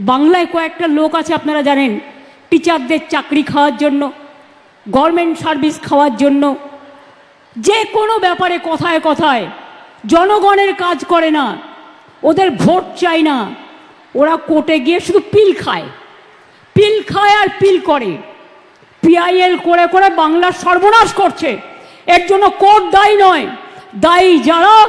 বাংলায় কয়েকটা লোক আছে আপনারা জানেন। টিচারদের চাকরি খাওয়ার জন্য গভর্নমেন্ট সার্ভিস খাওয়ার জন্য। যে কোনো ব্যাপারে কথায় কথায়, জনগণের কাজ করে না, ওদের ভোট চাই না। ওরা কোর্টে গিয়ে শুধু পিল খায়। পিল খায় আর পিল করে। পিআইএল করে করে বাংলার সর্বনাশ করছে। এর জন্য কোর্ট দায়ী নয়, দায়ী যারা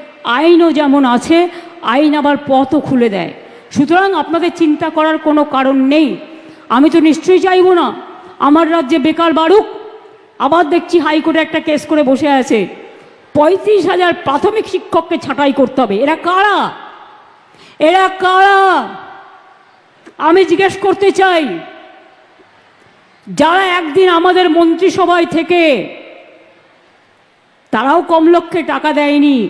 আইনও যেমন আছে, আইন আবার পথও খুলে দেয়। সুতরাং আপনাদের চিন্তা করার কোনো কারণ নেই। আমি তো নিশ্চয়ই চাইব না। আমার রাজ্যে বেকার বাড়ুক আবার দেখছি হাইকোর্টে একটা কেস করে বসে আছে। পঁয়ত্রিশ হাজার প্রাথমিক শিক্ষককে ছাঁটাই করতে হবে। এরা কারা? এরা কারা? আমি জিজ্ঞেস করতে চাই, যারা একদিন আমাদের মন্ত্রিসভায় থেকে, তারাও কম লক্ষ্যে টাকা দেয়নি।